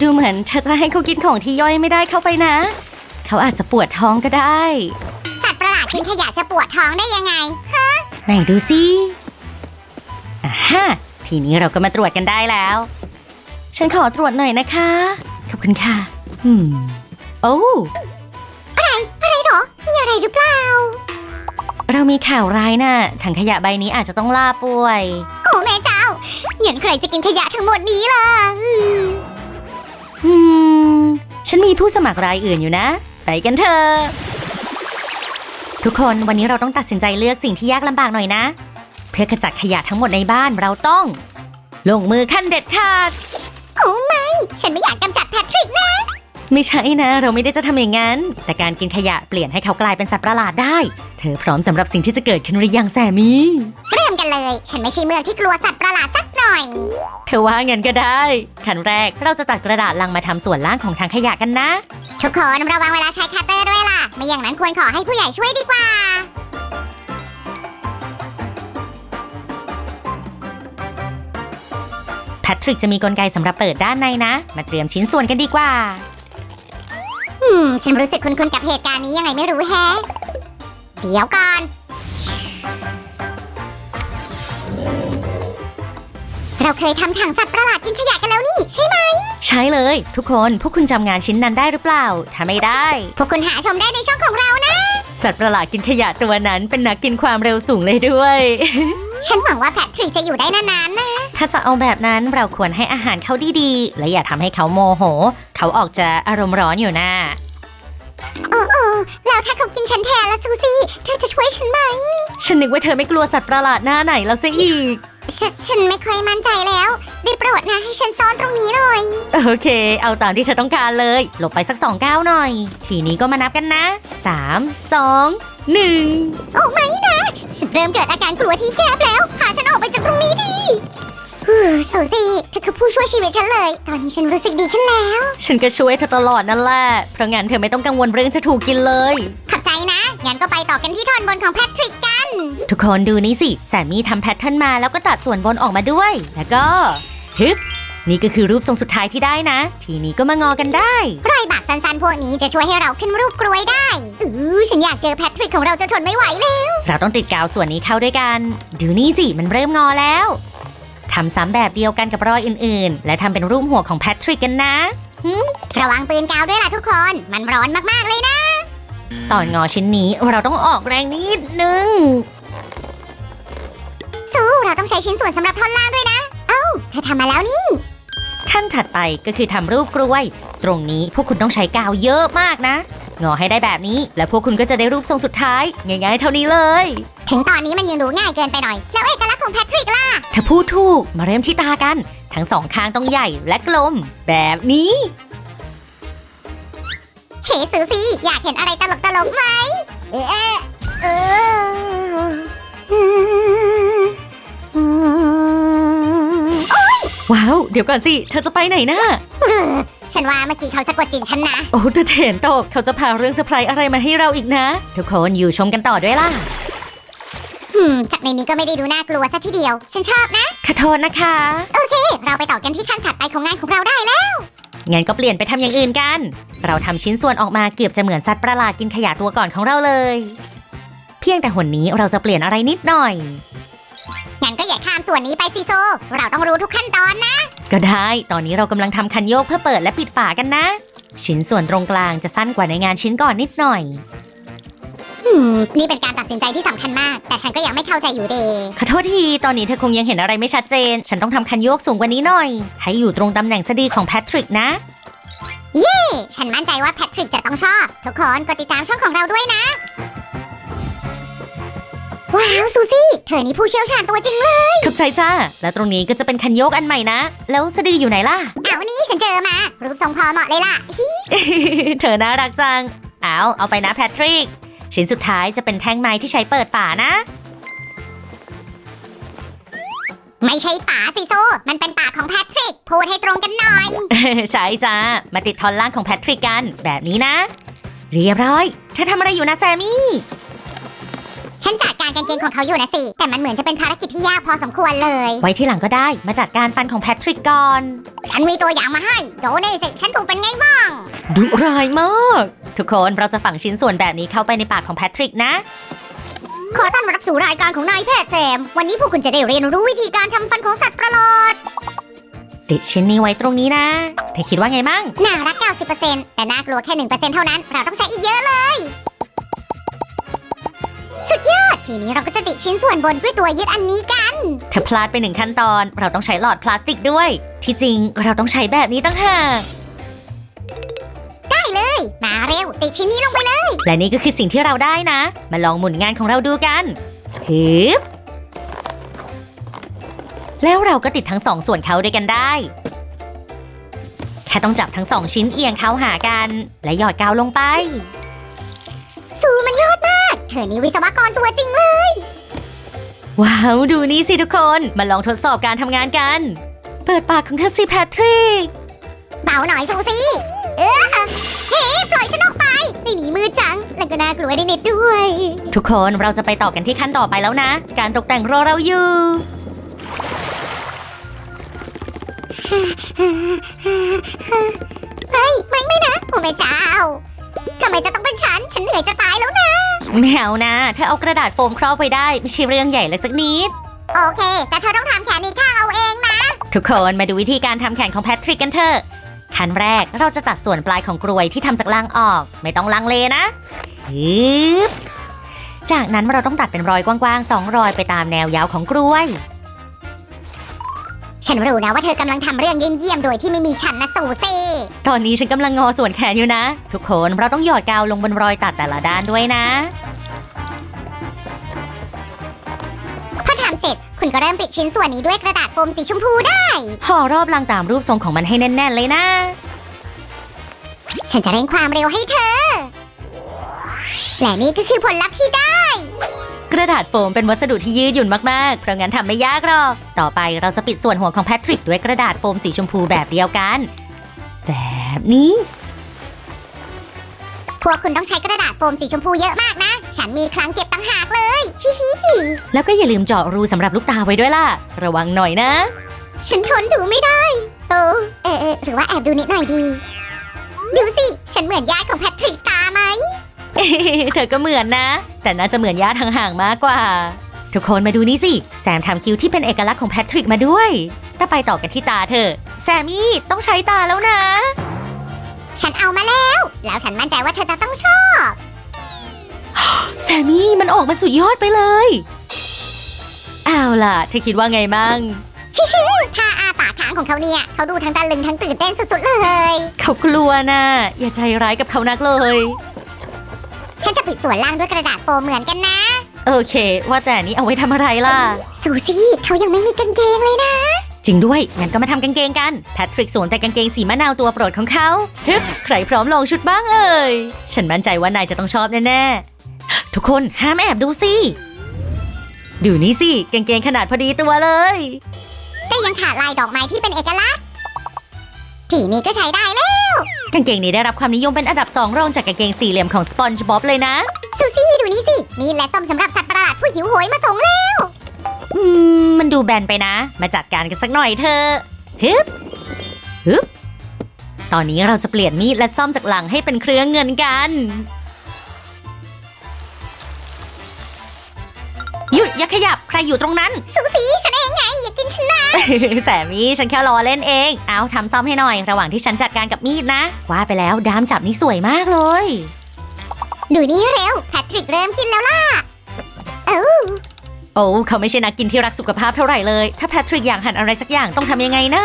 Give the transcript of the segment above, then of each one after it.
ดูเหมือนเธอจะให้เขากินของที่ย่อยไม่ได้เข้าไปนะ เขาอาจจะปวดท้องก็ได้ สัตว์ประหลาดกินขยะจะปวดท้องได้ยังไงไหนดูสิอ่าฮะทีนี้เราก็มาตรวจกันได้แล้ว ฉันขอตรวจหน่อยนะคะ ขอบคุณค่ะอืมโอ้อะไรหรอ มีอะไรหรือเปล่า เรามีข่าวร้ายน่ะถังขยะใบนี้อาจจะต้องล่าป่วย โอ้แม่เจ้าเงินใครจะกินขยะทั้งหมดนี้ล่ะ อืม ฉันมีผู้สมัครรายอื่นอยู่นะ ไปกันเถอะ ทุกคนวันนี้เราต้องตัดสินใจเลือกสิ่งที่ยากลำบากหน่อยนะ เพื่อขจัดขยะทั้งหมดในบ้านเราต้อง ลงมือขั้นเด็ดขาด โอ้ไม่ ฉันไม่อยากกำจัดแพทริกนะ ไม่ใช่นะ เราไม่ได้จะทำอย่างนั้น แต่การกินขยะเปลี่ยนให้เขากลายเป็นสัตว์ประหลาดได้ เธอพร้อมสำหรับสิ่งที่จะเกิดขึ้นหรือยังแซมมี่ เริ่มกันเลย ฉันไม่ใช่เมืองที่กลัวสัตว์ประหลาดสักหน่อย เธอว่างั้นก็ได้ขั้นแรกเราจะตัดกระดาษลังมาทำส่วนล่างของถังขยะกันนะ ทุกคนระวังเวลาใช้คัตเตอร์ด้วยล่ะ ไม่อย่างนั้นควรขอให้ผู้ใหญ่ช่วยดีกว่า แพทริกจะมีกลไกสำหรับเปิดด้านในนะ มาเตรียมชิ้นส่วนกันดีกว่า อืม ฉันรู้สึกคุ้นๆกับเหตุการณ์นี้ยังไงไม่รู้แฮะ เดี๋ยวก่อน เราเคยทำถังสัตว์ประหลาดกินขยะกันแล้วนี่ ใช่ไหม ใช่เลย ทุกคนพวกคุณจำงานชิ้นนั้นได้หรือเปล่า ถ้าไม่ได้ พวกคุณหาชมได้ในช่องของเรานะ สัตว์ประหลาดกินขยะตัวนั้นเป็นนักกินความเร็วสูงเลยด้วย ฉันหวังว่าแพทริกจะอยู่ได้นานๆนะ ถ้าจะเอาแบบนั้นเราควรให้อาหารเขาดีๆ และอย่าทำให้เขาโมโห เขาออกจะอารมณ์ร้อนอยู่นะโอ้โอ้แล้วถ้าเขากินฉันแทนละซูซี่ เธอจะช่วยฉันไหม ฉันนึกว่าเธอไม่กลัวสัตว์ประหลาดหน้าไหนแล้วซะอีก ฉนฉันไม่ค่อยมั่นใจแล้ว ได้โปรดนะให้ฉันซ่อนตรงนี้หน่อย โอเค เอาตามที่เธอต้องการเลย หลบไปสักสองก้าวหน่อย ทีนี้ก็มานับกันนะ 3 2 1โอ้ไม่นะ ฉันเริ่มเกิดอาการกลัวที่แคบแล้ว พาฉันออกไปจากตรงนี้ทีฮู้โซซี่เธอคือผู้ช่วยชีวิตฉันเลย ตอนนี้ฉันรู้สึกดีขึ้นแล้ว ฉันก็ช่วยเธอตลอดนั่นแหละเพราะงั้นเธอไม่ต้องกังวลเรื่องจะถูกกินเลยขอบใจนะ งั้นก็ไปต่อกันที่ท่อนบนของแพทริกกัน ทุกคนดูนี่สิแซมมี่ทำแพทเทิร์นมาแล้วก็ตัดส่วนบนออกมาด้วย แล้วก็ฮึบ นี่ก็คือรูปทรงสุดท้ายที่ได้นะ ทีนี้ก็มางอกันได้รอยบากสั้นๆพวกนี้จะช่วยให้เราขึ้นรูปกรวยได้อือฉันอยากเจอแพทริกของเราจะทนไม่ไหวเลยเราต้องติดกาวส่วนนี้เข้าด้วยกัน ดูนี่สิมันเริ่มงอแล้วทำซ้ำแบบเดียวกันกับรอยอื่นๆ และทำเป็นรูปหัวของแพทริกกันนะระวังปืนกาวด้วยล่ะทุกคน มันร้อนมากๆเลยนะ ตอนงอชิ้นนี้เราต้องออกแรงนิดนึงสู้เราต้องใช้ชิ้นส่วนสำหรับท่อนล่างด้วยนะ เอ้าเธอทำมาแล้วนี่ ขั้นถัดไปก็คือทำรูปกล้วย ตรงนี้พวกคุณต้องใช้กาวเยอะมากนะ งอให้ได้แบบนี้ แล้วพวกคุณก็จะได้รูปทรงสุดท้าย ง่ายๆ เท่านี้เลย ถึงตอนนี้มันยังดูง่ายเกินไปหน่อย แล้วเอกลักษณ์ของแพทริกล่ะถ้าพูดถูกมาเริ่มที่ตากัน ทั้งสองข้างต้องใหญ่และกลม แบบนี้ เฮ้ซูซี่อยากเห็นอะไรตลกตลกๆไหมเออเออ เดี๋ยวก่อนสิ เธอจะไปไหนนะเออฉันว่าเมื่อกี้เขาสะกดจิตฉันนะ โอ้แต่เถนตก เขาจะพาเรื่องเซอร์ไพรส์อะไรมาให้เราอีกนะ ทุกคนอยู่ชมกันต่อด้วยล่ะอืมจากในนี้ก็ไม่ได้ดูน่ากลัวสักทีเดียว ฉันชอบนะ ขอโทษนะคะ โอเค เราไปต่อกันที่ขั้นถัดไปของงานของเราได้แล้ว งั้นก็เปลี่ยนไปทำอย่างอื่นกัน เราทำชิ้นส่วนออกมาเกือบจะเหมือนสัตว์ประหลาดกินขยะตัวก่อนของเราเลย เพียงแต่หนนี้เราจะเปลี่ยนอะไรนิดหน่อย งั้นก็อย่าข้ามส่วนนี้ไปสิโซ เราต้องรู้ทุกขั้นตอนนะ ก็ได้ ตอนนี้เรากำลังทำคันโยกเพื่อเปิดและปิดฝากันนะ ชิ้นส่วนตรงกลางจะสั้นกว่าในงานชิ้นก่อนนิดหน่อย อืม นี่เป็นการตัดสินใจที่สำคัญมาก แต่ฉันก็ยังไม่เข้าใจอยู่เดขอโทษที ตอนนี้เธอคงยังเห็นอะไรไม่ชัดเจน ฉันต้องทำคันโยกสูงกว่านี้หน่อย ให้อยู่ตรงตำแหน่งสะดือของแพทริกนะ ฉันมั่นใจว่าแพทริกจะต้องชอบ ทุกคนกดติดตามช่องของเราด้วยนะ ว้าวซูซี่ เธอนี่ผู้เชี่ยวชาญตัวจริงเลยขอบใจจ้า แล้วตรงนี้ก็จะเป็นคันโยกอันใหม่นะ แล้วสะดืออยู่ไหนล่ะ เอานี่ฉันเจอมา รูปทรงพอเหมาะเลยล่ะ เธอน่ารักจัง เอาเอาไปนะแพทริก ชิ้นสุดท้ายจะเป็นแท่งไม้ที่ใช้เปิดฝานะ ไม่ใช่ฝาสิโซ มันเป็นปากของแพทริก พูดให้ตรงกันหน่อย ใช่จ้า มาติดท่อนล่างของแพทริกกัน แบบนี้นะ เรียบร้อย เธอทำอะไรอยู่นะแซมมี่ ฉันจัดการการกางเกงของเขาอยู่นะสิ แต่มันเหมือนจะเป็นภารกิจที่ยากพอสมควรเลย ไว้ที่หลังก็ได้ มาจัดการฟันของแพทริกก่อน ฉันมีตัวอย่างมาให้ โดนี่สิ ฉันถูกเป็นไงบ้าง ดุร้ายมาก ทุกคนเราจะฝังชิ้นส่วนแบบนี้เข้าไปในปากของแพทริกนะ ขอต้อนรับสู่รายการของนายแพทย์แซม วันนี้พวกคุณจะได้เรียนรู้วิธีการทำฟันของสัตว์ประหลาดติดชิ้นนี้ไว้ตรงนี้นะเธอคิดว่าไงมั่ง น่ารัก 90%แต่น่ากลัวแค่ 1%เท่านั้น เราต้องใช้อีกเยอะเลยสุดยอด ทีนี้เราก็จะติดชิ้นส่วนบนด้วยตัวยึดอันนี้กัน เธอพลาดไปหนึ่งขั้นตอน เราต้องใช้หลอดพลาสติกด้วย ที่จริงเราต้องใช้แบบนี้ตั้งหากได้เลย มาเร็วติดชิ้นนี้ลงไปเลย และนี่ก็คือสิ่งที่เราได้นะ มาลองหมุนงานของเราดูกันฮึบแล้วเราก็ติดทั้งสองส่วนเขาด้วยกันได้ แค่ต้องจับทั้งสองชิ้นเอียงเข้าหากัน และหยอดกาวลงไป ธอนี่วิศวกรตัวจริงเลย ว้าว ดูนี่สิทุกคน มาลองทดสอบการทำงานกัน เปิดปากของเธอสิแพทริก เบาหน่อยสูสิเออเฮ้ปล่อยฉันออกไปไม่หนีมือจัง แล้วก็น่ากลัวได้นิดด้วย ทุกคนเราจะไปต่อกันที่ขั้นต่อไปแล้วนะ การตกแต่งรอเราอยู่เฮ้ยไม่ ไม่นะโอ้แม่เจ้าทำไมจะต้องเป็นฉัน ฉันเหนื่อยจะตายแล้วนะ ไม่เอานะเธอเอากระดาษโฟมครอบไปได้ ไม่ใช่เรื่องใหญ่เลยสักนิด โอเค แต่เธอต้องทำแขนอีกข้างเอาเองนะ ทุกคนมาดูวิธีการทำแขนของแพทริกกันเถอะขั้นแรกเราจะตัดส่วนปลายของกลวยที่ทำจากล่างออก ไม่ต้องลังเลนะฮึบจากนั้นเราต้องตัดเป็นรอยกว้างๆสองรอยไปตามแนวยาวของกลวย ฉันรู้นะว่าเธอกำลังทำเรื่องเยี่ยมๆโดยที่ไม่มีฉันนะสูซี่ ตอนนี้ฉันกำลังงอส่วนแขนอยู่นะ ทุกคนเราต้องหยอดกาวลงบนรอยตัดแต่ละด้านด้วยนะ พอทำเสร็จ คุณก็เริ่มปิดชิ้นส่วนนี้ด้วยกระดาษโฟมสีชมพูได้ ห่อรอบรังตามรูปทรงของมันให้แน่นๆเลยนะ ฉันจะเร่งความเร็วให้เธอ และนี่ก็คือผลลัพธ์ที่ได้ กระดาษโฟมเป็นวัสดุที่ยืดหยุ่นมากๆ เพราะงั้นทำไม่ยากหรอก ต่อไปเราจะปิดส่วนหัวของแพทริกด้วยกระดาษโฟมสีชมพูแบบเดียวกัน แบบนี้ พวกคุณต้องใช้กระดาษโฟมสีชมพูเยอะมากนะ ฉันมีครั้งเก็บตั้งหากเลย ฮิฮิฮิแล้วก็อย่าลืมเจาะรูสำหรับลูกตาไว้ด้วยล่ะ ระวังหน่อยนะ ฉันทนดูไม่ได้เออเออเออหรือว่าแอบดูนิดหน่อยดี ดูสิ ฉันเหมือนญาติของแพทริกสตาร์ไหม เธอก็เหมือนนะ แต่น่าจะเหมือนญาติห่างๆมากกว่า ทุกคนมาดูนี่สิ แซมทำคิ้วที่เป็นเอกลักษณ์ของแพทริกมาด้วยถ้าไปต่อกันที่ตาเธอ แซมมี่ต้องใช้ตาแล้วนะ ฉันเอามาแล้ว แล้วฉันมั่นใจว่าเธอจะต้องชอบ แซมมี่มันออกมาสุดยอดไปเลยเอาล่ะเธอคิดว่าไงมั่งถ้าอาปากค้างของเขาเนี่ย เขาดูทั้งตะลึงทั้งตื่นเต้นสุดๆเลย เขากลัวนะอย่าใจร้ายกับเขานักเลยฉันจะปิด ส่วนล่างด้วยกระดาษโฟมเหมือนกันนะ โอเค ว่าแต่นี้เอาไว้ทำอะไรล่ะสูซี่เขายังไม่มีกางเกงเลยนะ จริงด้วย งั้นก็มาทำกางเกงกัน แพทริกสวมแต่กางเกงสีมะนาวตัวโปรดของเขาฮึบใครพร้อมลองชุดบ้างเอ่ย ฉันมั่นใจว่านายจะต้องชอบแน่ๆ ทุกคนห้ามแอบดูสิ ดูนี่สิกางเกงขนาดพอดีตัวเลย แต่ยังขาดลายดอกไม้ที่เป็นเอกลักษณ์ทีนี้ก็ใช้ได้แล้ว กางเกงนี้ได้รับความนิยมเป็นอันดับสองรองจากกางเกงสี่เหลี่ยมของสปอนจ์บ๊อบเลยนะ ซูซี่ดูนี่สิ มีและส้มสำหรับสัตว์ประหลาดผู้หิวโหยมาส่งแล้ว อืม มันดูแบนไปนะ มาจัดการกันสักหน่อยเถอะฮึบฮึบตอนนี้เราจะเปลี่ยนมีดและซ่อมจากหลังให้เป็นเครื่องเงินกัน หยุดอย่าขยับใครอยู่ตรงนั้น ซูซี่ฉันเองไง อย่ากินฉันนะแสมี่ฉันแค่ล้อเล่นเอง เอาทำซ่อมให้หน่อย ระหว่างที่ฉันจัดการกับมีดนะ ว่าไปแล้วดามจับนี่สวยมากเลย ดูนี่เร็วแพทริกเริ่มกินแล้วล่ะ เอ้าโอ้เขาไม่ใช่นักกินที่รักสุขภาพเท่าไหร่เลย ถ้าแพทริกอยากหั่นอะไรสักอย่างต้องทำยังไงนะ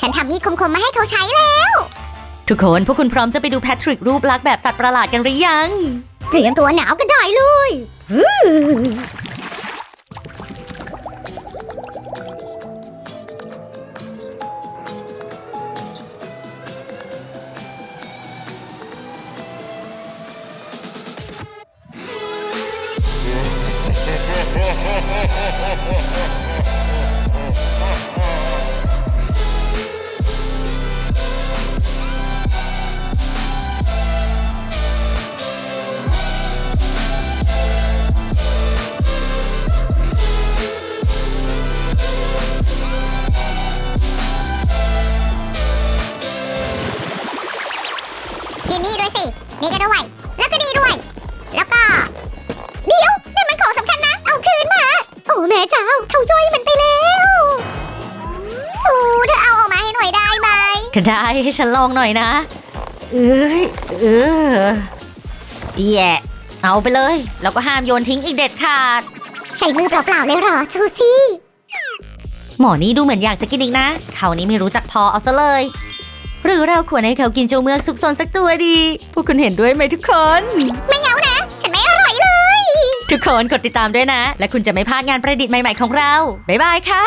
ฉันทำมีดคมๆมาให้เขาใช้แล้ว ทุกคนพวกคุณพร้อมจะไปดูแพทริกรูปลักษณ์แบบสัตว์ประหลาดกันหรือยัง เตรียมตัวหนาวกันได้เลย กินนี่ด้วยสิ นี่ก็ด้วย ก็ได้ให้ฉันลองหน่อยนะ เอ้ยเออแย่เอาไปเลย แล้วก็ห้ามโยนทิ้งอีกเด็ดขาด ใช้มือเปล่าๆเลยเหรอซูซี่หมอนี่ดูเหมือนอยากจะกินอีกนะเขานี้ไม่รู้จักพอเอาซะเลย หรือเราควรให้เขากินเจ้าเมือกสุกซนสักตัวดี พวกคุณเห็นด้วยไหมทุกคน ไม่เอานะ ฉันไม่อร่อยเลย ทุกคนกดติดตามด้วยนะ และคุณจะไม่พลาดงานประดิษฐ์ใหม่ๆของเรา บ๊ายบายค่ะ